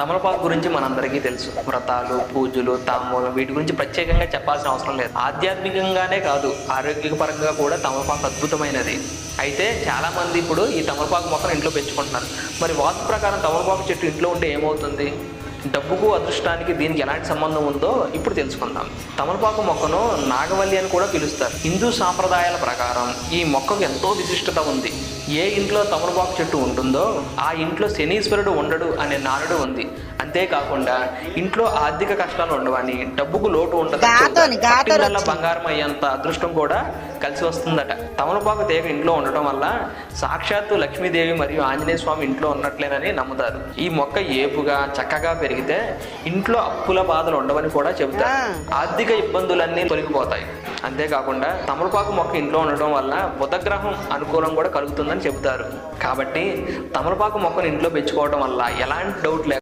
తమలపాకు గురించి మనందరికీ తెలుసు. వ్రతాలు పూజలు తాంబూలం వీటి గురించి ప్రత్యేకంగా చెప్పాల్సిన అవసరం లేదు. ఆధ్యాత్మికంగానే కాదు ఆరోగ్యపరంగా కూడా తమలపాకు అద్భుతమైనది. అయితే చాలా మంది ఇప్పుడు ఈ తమలపాకు మొక్కను ఇంట్లో పెంచుకుంటున్నారు. మరి వాస్తు ప్రకారం తమలపాకు చెట్టు ఇంట్లో ఉంటే ఏమవుతుంది? డబ్బుకు అదృష్టానికి దీనికి ఎలాంటి సంబంధం ఉందో ఇప్పుడు తెలుసుకుందాం. తమలపాకు మొక్కను నాగవల్లి అని కూడా పిలుస్తారు. హిందూ సాంప్రదాయాల ప్రకారం ఈ మొక్కకు ఎంతో విశిష్టత ఉంది. ఏ ఇంట్లో తమలపాకు చెట్టు ఉంటుందో ఆ ఇంట్లో శనీశ్వరుడు ఉండడు అనే నానుడు ఉంది. అంతేకాకుండా ఇంట్లో ఆర్థిక కష్టాలు ఉండవని డబ్బుకు లోటు ఉండదు. బంగారం అయ్యేంత అదృష్టం కూడా కలిసి వస్తుందట. తమలపాకు తీగ ఇంట్లో ఉండటం వల్ల సాక్షాత్తు లక్ష్మీదేవి మరియు ఆంజనేయ స్వామి ఇంట్లో ఉన్నట్లేనని నమ్ముతారు. ఈ మొక్క ఏపుగా చక్కగా పెరిగితే ఇంట్లో అప్పుల బాధలు ఉండవని కూడా చెబుతారు. ఆర్థిక ఇబ్బందులన్నీ తొలగిపోతాయి. అంతేకాకుండా తమలపాకు మొక్క ఇంట్లో ఉండటం వల్ల బుధగ్రహం అనుకూలం కూడా కలుగుతుందని చెబుతారు. కాబట్టి తమలపాకు మొక్కను ఇంట్లో పెంచుకోవడం వల్ల ఎలాంటి డౌట్ లేకుండా